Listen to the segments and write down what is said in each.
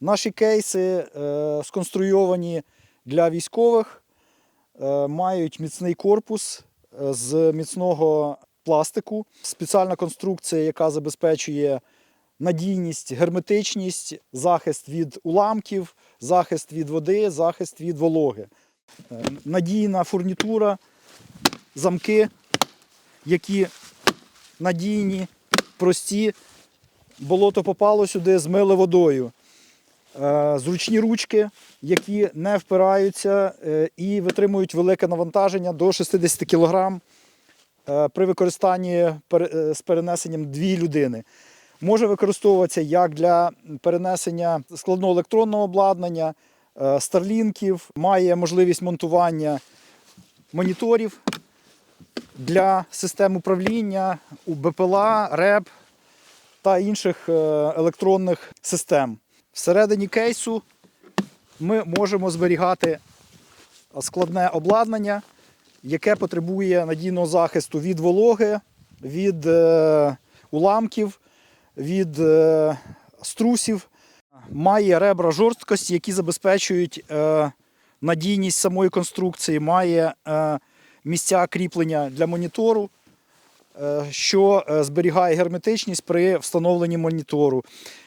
Наші кейси е, сконструйовані для військових, е, мають міцний корпус е, з міцного пластику, спеціальна конструкція, яка забезпечує надійність, герметичність, захист від уламків, захист від води, захист від вологи. Надійна фурнітура, замки, які надійні, прості. Болото попало сюди, змили водою. Е, Зручні ручки, які не впираються е, і витримують велике навантаження до 60 кг при використанні е, з перенесенням дві людини. Може використовуватися як для перенесення складного електронного обладнання, е, старлінків, має можливість монтування моніторів для систем управління, БПЛА, РЕБ та інших е, електронних систем. Всередині кейсу ми можемо зберігати складне обладнання, яке потребує надійного захисту від вологи, від е, уламків, від е, струсів. Має ребра жорсткості, які забезпечують е, надійність самої конструкції, має місця кріплення для монітору, що е, зберігає герметичність при встановленні монітору.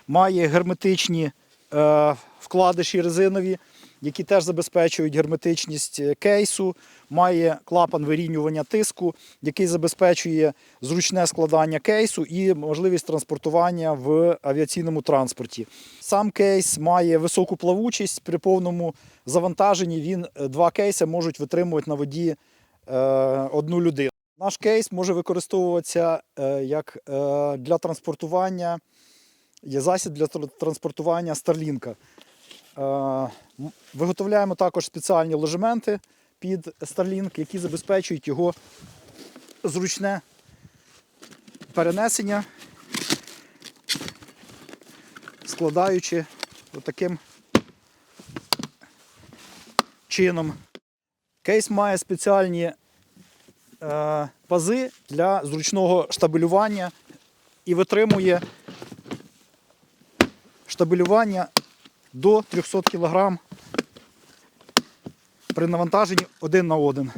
Має герметичні е, вкладиші резинові, які теж забезпечують герметичність е, кейсу. Має клапан вирівнювання тиску, який забезпечує зручне складання кейсу і можливість транспортування в авіаційному транспорті. Сам кейс має високу плавучість. При повному завантаженні він е, два кейси можуть витримувати на воді е, одну людину. Наш кейс може використовуватися е, як е, для транспортування, є засіб для тр- транспортування старлінка. Е, Виготовляємо також спеціальні ложементи під Starlink, які забезпечують його зручне перенесення, складаючи таким чином. Кейс має спеціальні пази для зручного штабелювання і витримує штабелювання до 300 кг при навантаженні один на один.